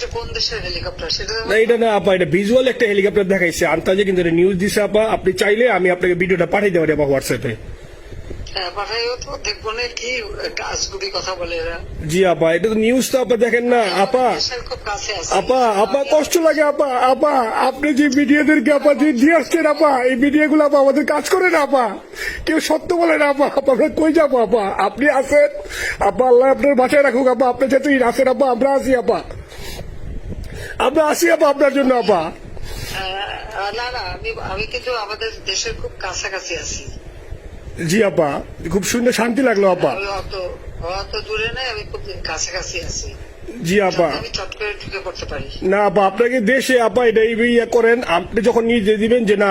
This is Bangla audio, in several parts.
ভিডিও কোন দেশের হেলিকপ্টার সেটা না এটা না আপা এটা ভিজুয়াল একটা হেলিকপ্টার দেখাইছে। আন্তাজে কিন্তু এটা নিউজ দিছে আপা। আপনি চাইলে আমি আপনাকে ভিডিওটা পাঠিয়ে দেবো আপা হোয়াটসঅ্যাপে হ্যাঁ জি আপা এটা তো নিউজ তো আপা দেখেন না আপা। কাছে আছে। আপা আপা কষ্ট লাগে আপা আপা আপনি যে ভিডিওদেরকে আপা যে দিয়ে আসছেন আপা এই ভিডিও গুলো আপা আমাদের কাজ করে না আপা। কেউ সত্য বলে না আপা আপা আমরা কই যাব আপা? আপনি আছেন আপা আল্লাহ আপনার বাঁচায় রাখুক আপা আপনি যেহেতু আছেন আপা আমরা আছি আপা। আমরা আসি আপা আপনার জন্য আপা না না আমি আমি কিন্তু আমাদের দেশের খুব কাছাকাছি আছি। জি আপা খুব সুন্দর শান্তি লাগল আপা অত দূরে নাই আমি খুব কাছাকাছি আছি। জি আপা না আপা আপনাকে দেশে আপা এটা ইয়ে করেন আপনি যখন নিয়ে দিবেন যে না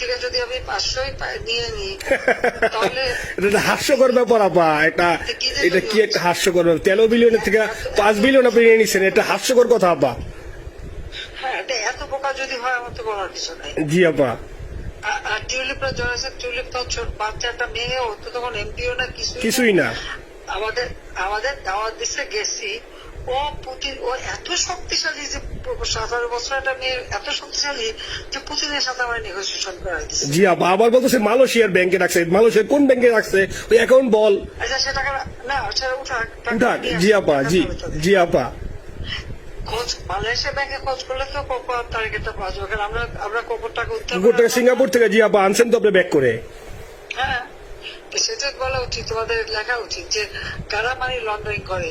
থেকে যদি আমি পাঁচশোই নিয়ে নিই তাহলে এটা হাস্যকর ব্যাপার আপা। এটা এটা কি একটা হাস্যকর ব্যাপার? তেরো বিলিয়নের থেকে পাঁচ বিলিয়ন আপনি নিয়ে নিচ্ছেন এটা হাস্যকর কথা আপা। হ্যাঁ এটা এত বোকা যদি হয় আমার তো বলার কিছু নাই। জি আপা। আর টিউলিপরা জয়েছে টিউলিপ তো ছোট মেয়ে ও তো তখন এমপিও না কিছুই না। আমাদের আমাদের দাওয়াত দিচ্ছে গেছি। ও পুতিন ও এত শক্তিশালী যে সতেরো বছর একটা মেয়ে এত শক্তিশালী যে পুতিনের সাথে আমার নেগোসিয়েশন করা জি আপা আবার বলতেছে মালয়েশিয়ার ব্যাংকে রাখছে। মালয়েশিয়ার কোন ব্যাংকে রাখছে? ওই অ্যাকাউন্ট বল। আচ্ছা সে টাকা না সেটা উঠাক উঠাক। জি আপা জি জি আপা খোঁজ মালয়েশিয়া ব্যাংকে খোঁজ করলে তো কপার তারিখটা পাওয়া যাবে। কারণ আমরা আমরা কপার টাকা উদ্ধার কুকুর থেকে সিঙ্গাপুর থেকে জি আপা আনছেন তো আপনি ব্যাক করে। হ্যাঁ সেটা বলা উচিত তোমাদের লেখা উচিত যে কারা মানি লন্ডারিং করে?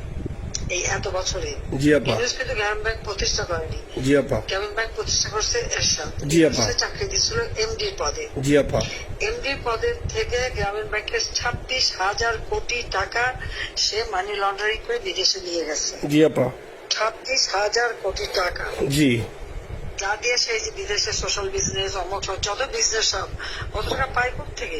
এই এত বছরে জি আপা। ইউনুস কিন্তু গ্রামীণ ব্যাংক প্রতিষ্ঠা করেনি। জি আপা। গ্রামীণ ব্যাংক প্রতিষ্ঠা করছে এরশাদ। জি, আপা। চাকরি দিচ্ছিল এমডি পদে। জি আপা। এমডি পদের থেকে গ্রামীণ ব্যাংকের ছাব্বিশ হাজার কোটি টাকা সে মানি লন্ডারিং করে বিদেশে নিয়ে গেছে। জি আপা। ছাব্বিশ হাজার কোটি টাকা। জি। যা দিয়ে সেই যে বিদেশে সোশ্যাল বিজনেস অমুক যত বিজনেস সব কত টাকা পায় থেকে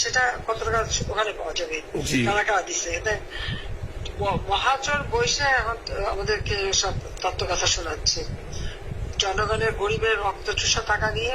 সেটা কতটা টাকা ওখানে পাওয়া যাবে। কারা কারা দিচ্ছে এতে মহাজন বৈশে এখন আমাদেরকে সব তত্ত্ব কথা শোনাচ্ছে। জনগণের গরিবের রক্ত চুষা টাকা নিয়ে